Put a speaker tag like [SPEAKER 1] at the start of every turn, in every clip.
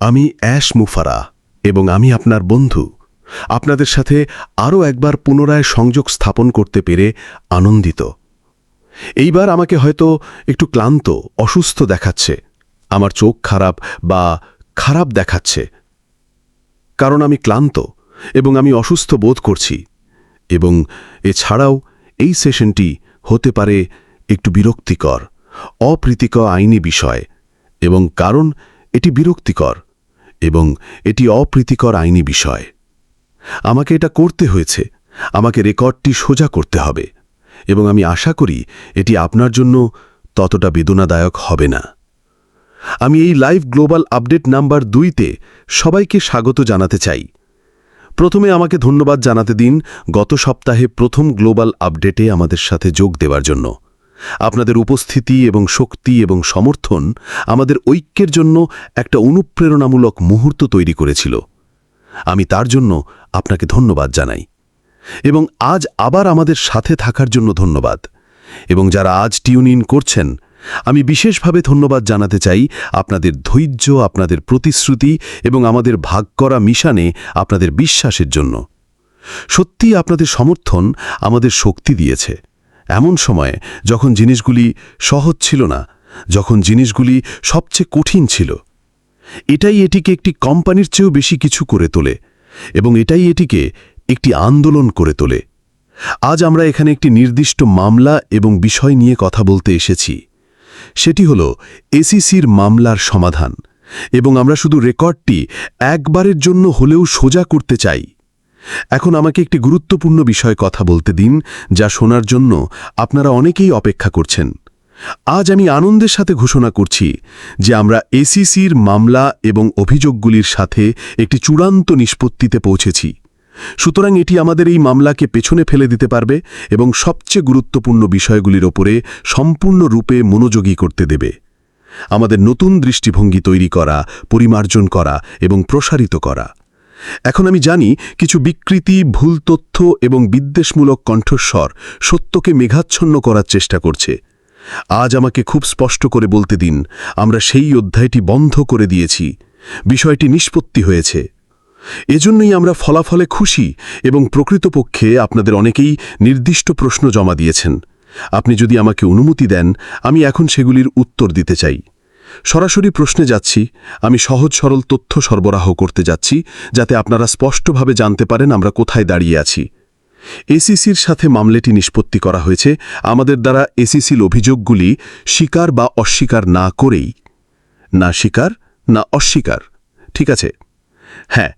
[SPEAKER 1] আমি অ্যাশ মুফারা এবং আমি আপনার বন্ধু। আপনাদের সাথে আরও একবার পুনরায় সংযোগ স্থাপন করতে পেরে আনন্দিত। এইবার আমাকে হয়তো একটু ক্লান্ত, অসুস্থ দেখাচ্ছে, আমার চোখ খারাপ বা খারাপ দেখাচ্ছে। কারণ আমি ক্লান্ত এবং আমি অসুস্থ বোধ করছি এবং এছাড়াও এই সেশনটি হতে পারে একটু বিরক্তিকর, অপ্রীতিকর আইনি বিষয় এবং কারণ এটি বিরক্তিকর। এবং এটি অপ্রীতিকর আইনি বিষয়। আমাকে এটা করতে হয়েছে। আমাকে রেকর্ডটি সোজা করতে হবে। এবং আমি আশা করি এটি আপনার জন্য ততটা বেদনাদায়ক হবে না। আমি এই লাইভ গ্লোবাল আপডেট নাম্বার দুইতে সবাইকে স্বাগত জানাতে চাই। প্রথমে আমাকে ধন্যবাদ জানাতে দিন গত সপ্তাহে প্রথম গ্লোবাল আপডেটে আমাদের সাথে যোগ দেওয়ার জন্য। আপনাদের উপস্থিতি এবং শক্তি এবং সমর্থন আমাদের ঐক্যের জন্য একটা অনুপ্রেরণামূলক মুহূর্ত তৈরি করেছিল। আমি তার জন্য আপনাকে ধন্যবাদ জানাই। এবং আজ আবার আমাদের সাথে থাকার জন্য ধন্যবাদ। এবং যারা আজ টিউন ইন করছেন, আমি বিশেষভাবে ধন্যবাদ জানাতে চাই আপনাদের ধৈর্য, আপনাদের প্রতিশ্রুতি এবং আমাদের ভাগ করা মিশানে আপনাদের বিশ্বাসের জন্য। সত্যি আপনাদের সমর্থন আমাদের শক্তি দিয়েছে। এমন সময়ে যখন জিনিসগুলি সহজ ছিল না, যখন জিনিসগুলি সবচেয়ে কঠিন ছিল, এটাই এটিকে একটি কোম্পানির চেয়েও বেশি কিছু করে তোলে এবং এটাই এটিকে একটি আন্দোলন করে তোলে। আজ আমরা এখানে একটি নির্দিষ্ট মামলা এবং বিষয় নিয়ে কথা বলতে এসেছি। সেটি হল এসিসির মামলার সমাধান এবং আমরা শুধু রেকর্ডটি একবারের জন্য হলেও সোজা করতে চাই। এখন আমাকে একটি গুরুত্বপূর্ণ বিষয় কথা বলতে দিন, যা শোনার জন্য আপনারা অনেকেই অপেক্ষা করছেন। আজ আমি আনন্দের সাথে ঘোষণা করছি যে আমরা এসিসির মামলা এবং অভিযোগগুলির সাথে একটি চূড়ান্ত নিষ্পত্তিতে পৌঁছেছি। সুতরাং এটি আমাদের এই মামলাকে পেছনে ফেলে দিতে পারবে এবং সবচেয়ে গুরুত্বপূর্ণ বিষয়গুলির ওপরে সম্পূর্ণরূপে মনোযোগী করতে দেবে। আমাদের নতুন দৃষ্টিভঙ্গি তৈরি করা, পরিমার্জন করা এবং প্রসারিত করা। এখন আমি জানি কিছু বিকৃতি, ভুল তথ্য এবং বিদ্বেষমূলক কণ্ঠস্বর সত্যকে মেঘাচ্ছন্ন করার চেষ্টা করছে। আজ আমাকে খুব স্পষ্ট করে বলতে দিন, আমরা সেই অধ্যায়টি বন্ধ করে দিয়েছি। বিষয়টি নিষ্পত্তি হয়েছে। এজন্যই আমরা ফলাফলে খুশি এবং প্রকৃতপক্ষে আপনাদের অনেকেই নির্দিষ্ট প্রশ্ন জমা দিয়েছেন। আপনি যদি আমাকে অনুমতি দেন, আমি এখন সেগুলির উত্তর দিতে চাই। সরাসরি প্রশ্নে যাচ্ছি, আমি সহজ সরল তথ্য সরবরাহ করতে যাচ্ছি, যাতে আপনারা স্পষ্টভাবে জানতে পারেন আমরা কোথায় দাঁড়িয়ে আছি। এসিসির সাথে মামলাটি নিষ্পত্তি করা হয়েছে, আমাদের দ্বারা এসিসির অভিযোগগুলি স্বীকার বা অস্বীকার না করেই। না স্বীকার, না অস্বীকার, ঠিক আছে? হ্যাঁ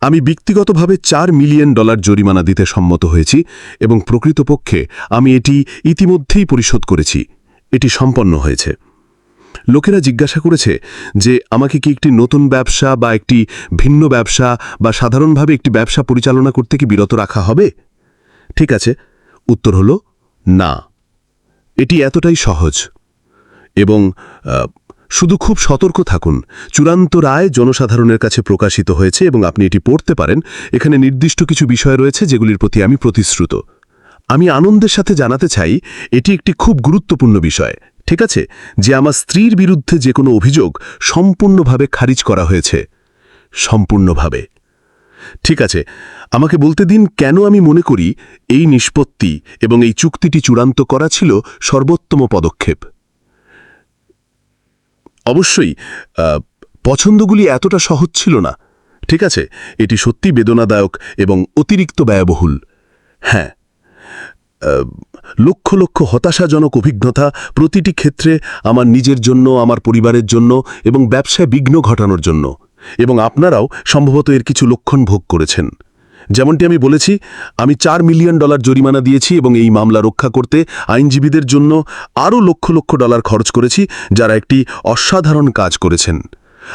[SPEAKER 1] আমি ব্যক্তিগতভাবে চার মিলিয়ন ডলার জরিমানা দিতে সম্মত হয়েছি এবং প্রকৃতপক্ষে আমি এটি ইতিমধ্যেই পরিশোধ করেছি। এটি সম্পন্ন হয়েছে। লোকেরা জিজ্ঞাসা করেছে যে, আমাকে কি একটি নতুন ব্যবসা বা একটি ভিন্ন ব্যবসা বা সাধারণভাবে একটি ব্যবসা পরিচালনা করতে কি বিরত রাখা হবে? ঠিক আছে। উত্তর হল, না। এটি এতটাই সহজ। এবং শুধু খুব সতর্ক থাকুন। চূড়ান্ত রায় জনসাধারণের কাছে প্রকাশিত হয়েছে এবং আপনি এটি পড়তে পারেন। এখানে নির্দিষ্ট কিছু বিষয় রয়েছে যেগুলির প্রতি আমি প্রতিশ্রুত। আমি আনন্দের সাথে জানাতে চাই, এটি একটি খুব গুরুত্বপূর্ণ বিষয়। ঠিক আছে? যে আমার স্ত্রীর বিরুদ্ধে যে কোনো অভিযোগ সম্পূর্ণভাবে খারিজ করা হয়েছে। সম্পূর্ণভাবে। ঠিক আছে, আমাকে বলতে দিন কেন আমি মনে করি এই নিষ্পত্তি এবং এই চুক্তিটি চূড়ান্ত করা ছিল সর্বোত্তম পদক্ষেপ। অবশ্যই পছন্দগুলি এতটা সহজ ছিল না। ঠিক আছে, এটি সত্যি বেদনাদায়ক এবং অতিরিক্ত ব্যয়বহুল। হ্যাঁ লক্ষ লক্ষ হতাশাজনক অভিজ্ঞতা প্রতিটি ক্ষেত্রে আমার নিজের জন্য, আমার পরিবারের জন্য এবং ব্যবসায় বিঘ্ন ঘটানোর জন্য। এবং আপনারাও সম্ভবত এর কিছু লক্ষণ ভোগ করেছেন। যেমনটি আমি বলেছি, আমি চার মিলিয়ন ডলার জরিমানা দিয়েছি এবং এই মামলা রক্ষা করতে আইনজীবীদের জন্য আরও লক্ষ লক্ষ ডলার খরচ করেছি যারা একটি অসাধারণ কাজ করেছেন।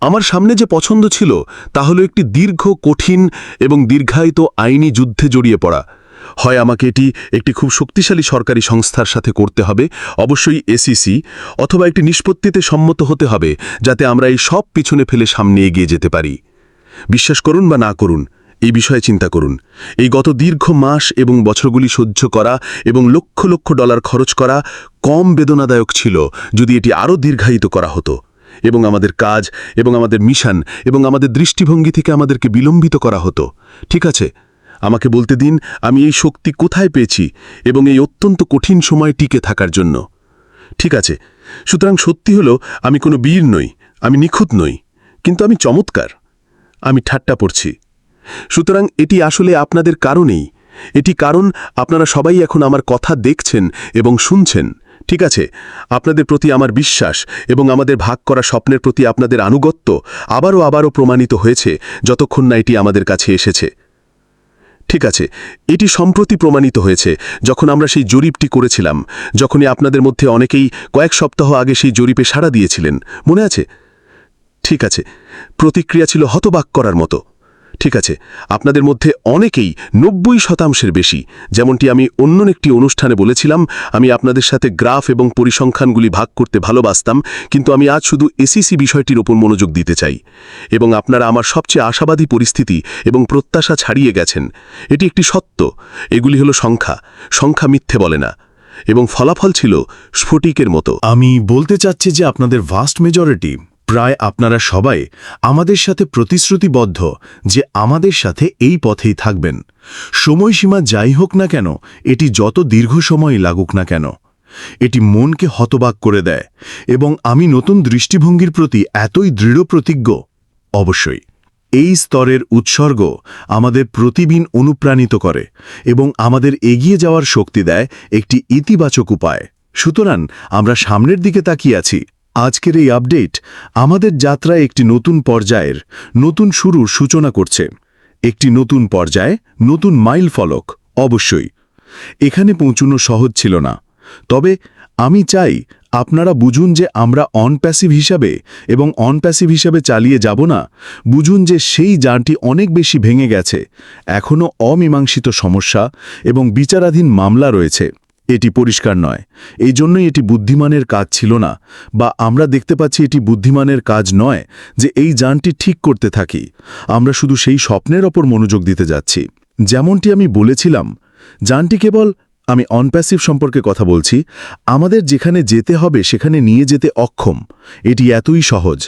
[SPEAKER 1] আমার সামনে যে পছন্দ ছিল, তা হলো একটি দীর্ঘ, কঠিন এবং দীর্ঘায়িত আইনি যুদ্ধে জড়িয়ে পড়া। হয় আমাকে এটি একটি খুব শক্তিশালী সরকারি সংস্থার সাথে করতে হবে, অবশ্যই এসিসি অথবা একটি নিষ্পত্তিতে সম্মত হতে হবে, যাতে আমরা এই সব পিছনে ফেলে সামনে এগিয়ে যেতে পারি। বিশ্বাস করুন বা না করুন, এই বিষয়ে চিন্তা করুন। এই গত দীর্ঘ মাস এবং বছরগুলি সহ্য করা এবং লক্ষ লক্ষ ডলার খরচ করা কম বেদনাদায়ক ছিল যদি এটি আরও দীর্ঘায়িত করা হতো। এবং আমাদের কাজ, এবং আমাদের মিশন, এবং আমাদের দৃষ্টিভঙ্গি থেকে আমাদেরকে বিলম্বিত করা হতো। ঠিক আছে? আমাকে বলতে দিন, আমি এই শক্তি কোথায় পেয়েছি এবং এই অত্যন্ত কঠিন সময় টিকে থাকার জন্য। ঠিক আছে, সুতরাং সত্যি হলো, আমি কোনো বীর নই, আমি নিখুঁত নই, কিন্তু আমি চমৎকার, আমি ঠাট্টা পড়ছি। সুতরাং এটি আসলে আপনাদের কারণেই, এটি কারণ আপনারা সবাই এখন আমার কথা দেখছেন এবং শুনছেন। ঠিক আছে, আপনাদের প্রতি আমার বিশ্বাস এবং আমাদের ভাগ করা স্বপ্নের প্রতি আপনাদের আনুগত্য আবারও আবারও প্রমাণিত হয়েছে যতক্ষণ না এটি আমাদের কাছে এসেছে। ঠিক আছে, এটি সম্প্রতি প্রমাণিত হয়েছে, যখন আমরা সেই জরিপটি করেছিলাম, যখনই আপনাদের মধ্যে অনেকেই কয়েক সপ্তাহ আগে সেই জরিপে সাড়া দিয়েছিলেন, মনে আছে? ঠিক আছে, প্রতিক্রিয়া ছিল হতবাক করার মতো। ঠিক আছে, আপনাদের মধ্যে অনেকেই নব্বই শতাংশের বেশি, যেমনটি আমি অন্য একটি অনুষ্ঠানে বলেছিলাম, আমি আপনাদের সাথে গ্রাফ এবং পরিসংখ্যানগুলি ভাগ করতে ভালোবাসতাম, কিন্তু আমি আজ শুধু এসিসি বিষয়টির ওপর মনোযোগ দিতে চাই। এবং আপনারা আমার সবচেয়ে আশাবাদী পরিস্থিতি এবং প্রত্যাশা ছাড়িয়ে গেছেন। এটি একটি সত্য, এগুলি হলো সংখ্যা সংখ্যা মিথ্যে বলে না। এবং ফলাফল ছিল স্ফটিকের মতো।
[SPEAKER 2] আমি বলতে চাচ্ছি যে আপনাদের ভাস্ট মেজরিটি প্রায় আপনারা সবাই আমাদের সাথে প্রতিশ্রুতিবদ্ধ যে আমাদের সাথে এই পথেই থাকবেন। সময়সীমা যাই হোক না কেন, এটি যত দীর্ঘ সময় লাগুক না কেন, এটি মনকে হতবাক করে দেয় এবং আমি নতুন দৃষ্টিভঙ্গির প্রতি এতই দৃঢ় প্রতিজ্ঞ, অবশ্যই এই স্তরের উৎসর্গ আমাদের প্রতিদিন অনুপ্রাণিত করে এবং আমাদের এগিয়ে যাওয়ার শক্তি দেয় একটি ইতিবাচক উপায়। সুতরাং আমরা সামনের দিকে তাকিয়ে আছি। আজকের এই আপডেট আমাদের যাত্রায় একটি নতুন পর্যায়ের নতুন শুরুর সূচনা করছে। একটি নতুন পর্যায়ে নতুন মাইল ফলক, অবশ্যই। এখানে পৌঁছানো সহজ ছিল না। তবে আমি চাই আপনারা বুঝুন যে আমরা অনপ্যাসিভ হিসাবে এবং অনপ্যাসিভ হিসাবে চালিয়ে যাব না। বুঝুন যে সেই যানটি অনেক বেশি ভেঙে গেছে। এখনও অমীমাংসিত সমস্যা এবং বিচারাধীন মামলা রয়েছে। এটি পরিষ্কার নয়। এই জন্যই এটি বুদ্ধিমানের কাজ ছিল না, বা আমরা দেখতে পাচ্ছি এটি বুদ্ধিমানের কাজ নয় যে এই যানটি ঠিক করতে থাকি। আমরা শুধু সেই স্বপ্নের ওপর মনোযোগ দিতে যাচ্ছি। যেমনটি আমি বলেছিলাম, যানটি কেবল, আমি অনপ্যাসিভ সম্পর্কে কথা বলছি, আমাদের যেখানে যেতে হবে সেখানে নিয়ে যেতে অক্ষম। এটি এতই সহজ।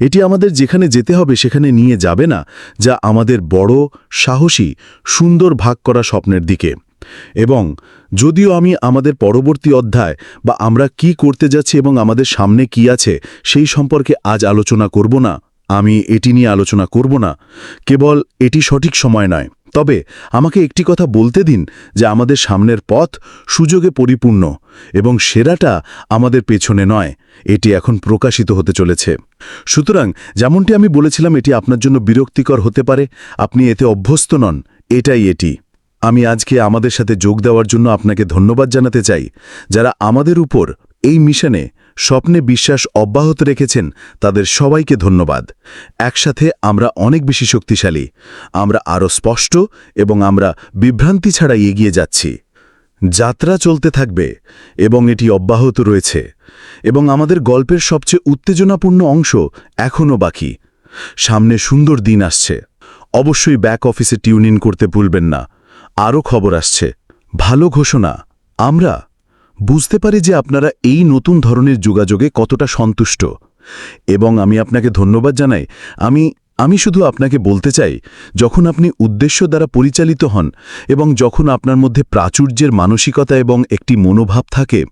[SPEAKER 2] এটি আমাদের যেখানে যেতে হবে সেখানে নিয়ে যাবে না, যা আমাদের বড়, সাহসী, সুন্দর ভাগ করা স্বপ্নের দিকে। এবং যদিও আমি আমাদের পরবর্তী অধ্যায় বা আমরা কি করতে যাচ্ছি এবং আমাদের সামনে কি আছে, সেই সম্পর্কে আজ আলোচনা করব না। আমি এটি নিয়ে আলোচনা করব না। কেবল এটি সঠিক সময় নয়। তবে আমাকে একটি কথা বলতে দিন যে আমাদের সামনের পথ সুযোগে পরিপূর্ণ এবং সেরাটা আমাদের পেছনে নয়। এটি এখন প্রকাশিত হতে চলেছে। সুতরাং যেমনটি আমি বলেছিলাম, এটি আপনার জন্য বিরক্তিকর হতে পারে। আপনি এতে অভ্যস্ত নন। এটাই এটি। আমি আজকে আমাদের সাথে যোগ দেওয়ার জন্য আপনাকে ধন্যবাদ জানাতে চাই। যারা আমাদের উপর এই মিশনে স্বপ্নে বিশ্বাস অব্যাহত রেখেছেন, তাদের সবাইকে ধন্যবাদ। একসাথে আমরা অনেক বেশি শক্তিশালী। আমরা আরও স্পষ্ট এবং আমরা বিভ্রান্তি ছাড়াই এগিয়ে যাচ্ছি। যাত্রা চলতে থাকবে এবং এটি অব্যাহত রয়েছে। এবং আমাদের গল্পের সবচেয়ে উত্তেজনাপূর্ণ অংশ এখনও বাকি। সামনে সুন্দর দিন আসছে। অবশ্যই ব্যাক অফিসে টিউন ইন করতে ভুলবেন না। আরও খবর আসছে। ভালো ঘোষণা। আমরা বুঝতে পারি যে আপনারা এই নতুন ধরনের যোগাযোগে কতটা সন্তুষ্ট। এবং আমি আপনাকে ধন্যবাদ জানাই। আমি আমি শুধু আপনাকে বলতে চাই, যখন আপনি উদ্দেশ্য দ্বারা পরিচালিত হন এবং যখন আপনার মধ্যে প্রাচুর্যের মানসিকতা এবং একটি মনোভাব থাকে